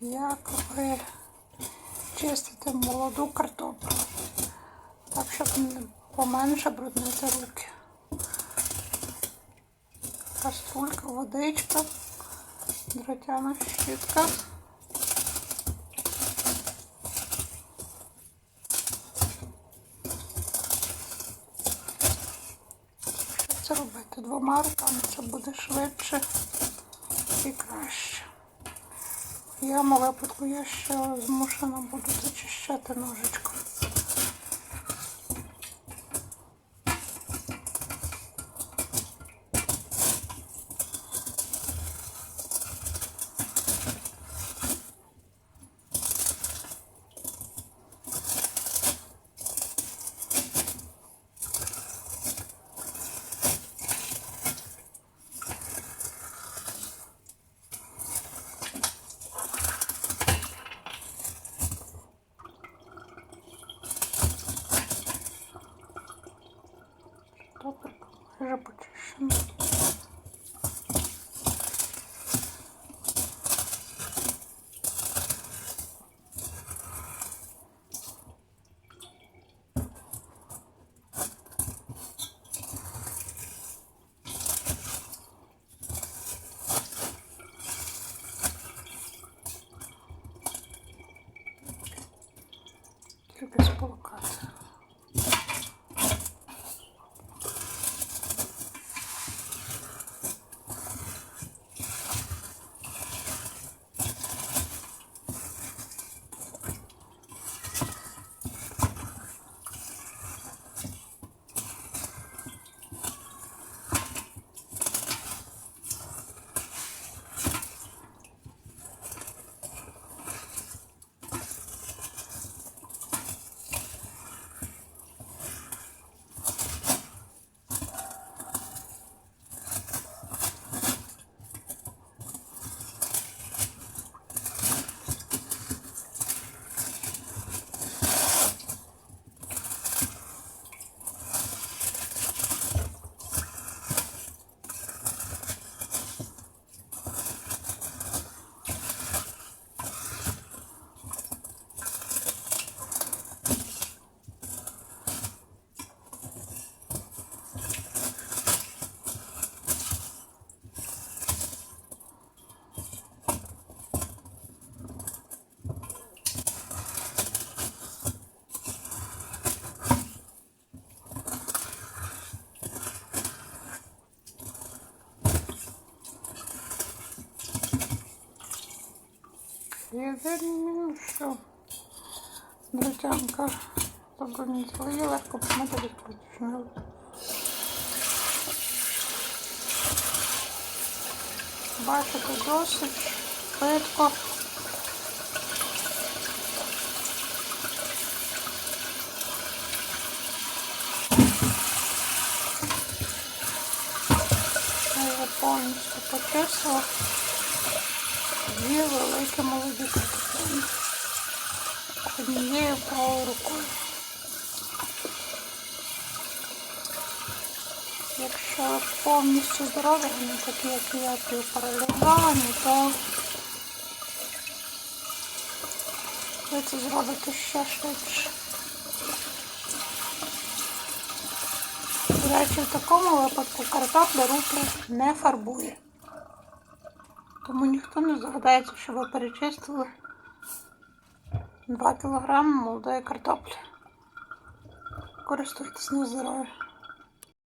як ви чистите молоду картоплю. Так, щоб поменше бруднити руки. Каструлька, водичка, дротяна щітка. Щоб це робити двома руками, це буде швидше і краще. Моєму випадку я ще змушена буду зачищати ножичком. Тільки Єдине, що дротянка забронізла, її легко помити відключно. Бачите, досить швидко. Я повністю почистила. Дві великі молоді картоплини. Однією правою рукою. Якщо повністю здорові, а не такі, як я, ті паралізовані, то ви це зробите ще швидше. До речі, в такому випадку картопля руки не фарбує. Тому ніхто не здогадається, що ви перечистили 2 кг молодої картоплі. Користуйтесь на здоров'я.